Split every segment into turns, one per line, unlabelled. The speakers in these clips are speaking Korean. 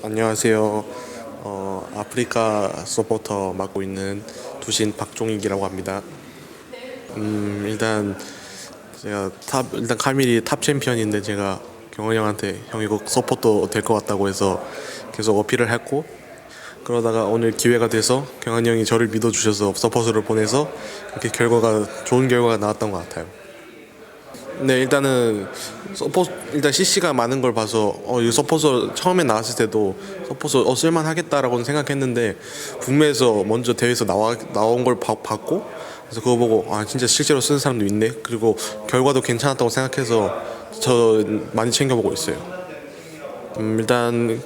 안녕하세요. 어, 아프리카 서포터 맡고 있는 두신 박종익이라고 합니다. 음, 일단 제가 탑 일단 카밀이 탑 챔피언인데 제가 경원 형한테 형 이거 서포터 될 것 같다고 해서 계속 어필을 했고 그러다가 오늘 기회가 돼서 경환 형이 저를 믿어주셔서 서포터를 보내서 이렇게 결과가 좋은 결과가 나왔던 것 같아요. 네 일단은 서포 일단 CC가 많은 걸 봐서 어 이거 서포서 처음에 나왔을 때도 서포서 어 쓸만하겠다라고는 생각했는데 북미에서 먼저 대회에서 나와 나온 걸 봐- 봤고 그래서 그거 보고 아 진짜 실제로 쓰는 사람도 있네 그리고 결과도 괜찮았다고 생각해서 저 많이 챙겨보고 있어요. 음, 일단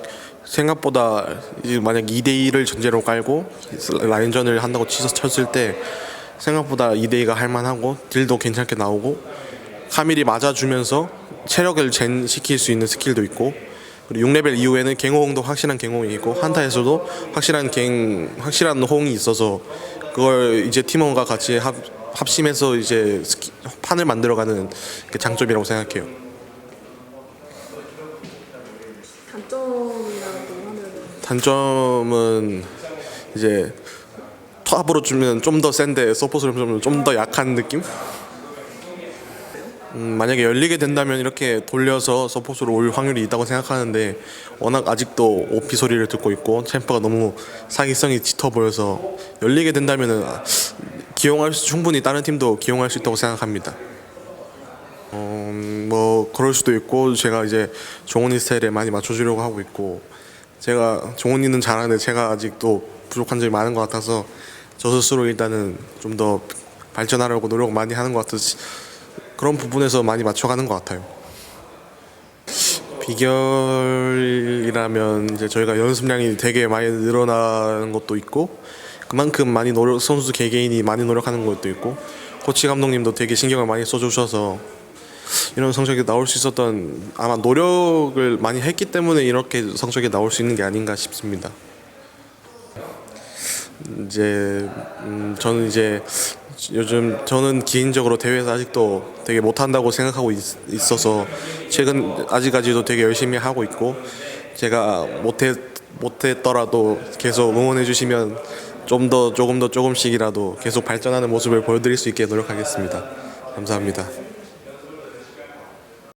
생각보다 이제 만약 2대 2를 전제로 깔고 라인전을 한다고 치 쳤을 때 생각보다 2대 2가 할만하고 딜도 괜찮게 나오고 카밀이 맞아주면서 체력을 젠 시킬 수 있는 스킬도 있고 그리고 6레벨 이후에는 갱호응도 확실한 갱호응이 있고 한타에서도 확실한 갱 확실한 호응이 있어서 그걸 이제 팀원과 같이 합, 합심해서 이제 스키, 판을 만들어가는 그 장점이라고 생각해요.
단점이라고
단점은 이제 탑으로 주면 좀 더 센데 서포트를 주면 좀 더 약한 느낌? 음, 만약에 열리게 된다면 이렇게 돌려서 서포트로 올 확률이 있다고 생각하는데 워낙 아직도 오피 소리를 듣고 있고 챔프가 너무 사기성이 짙어 보여서 열리게 된다면은 아, 기용할 수 충분히 다른 팀도 기용할 수 있다고 생각합니다. 어, 음, 뭐 그럴 수도 있고 제가 이제 종훈이 스타일에 많이 맞춰주려고 하고 있고 제가 종훈이는 잘하는데 제가 아직도 부족한 점이 많은 것 같아서 저 스스로 일단은 좀 더 발전하려고 노력 많이 하는 것 같아서 그런 부분에서 많이 맞춰가는 것 같아요. 비결이라면 이제 저희가 연습량이 되게 많이 늘어나는 것도 있고 그만큼 많이 노력 선수 개개인이 많이 노력하는 것도 있고 코치 감독님도 되게 신경을 많이 써주셔서 이런 성적이 나올 수 있었던 아마 노력을 많이 했기 때문에 이렇게 성적이 나올 수 있는 게 아닌가 싶습니다. 이제 음, 저는 이제 요즘 저는 개인적으로 대회에서 아직도 되게 못한다고 생각하고 있, 있어서 최근 아직까지도 되게 열심히 하고 있고 제가 못해 못했더라도 계속 응원해 주시면 좀 더 조금 더 조금씩이라도 계속 발전하는 모습을 보여드릴 수 있게 노력하겠습니다. 감사합니다.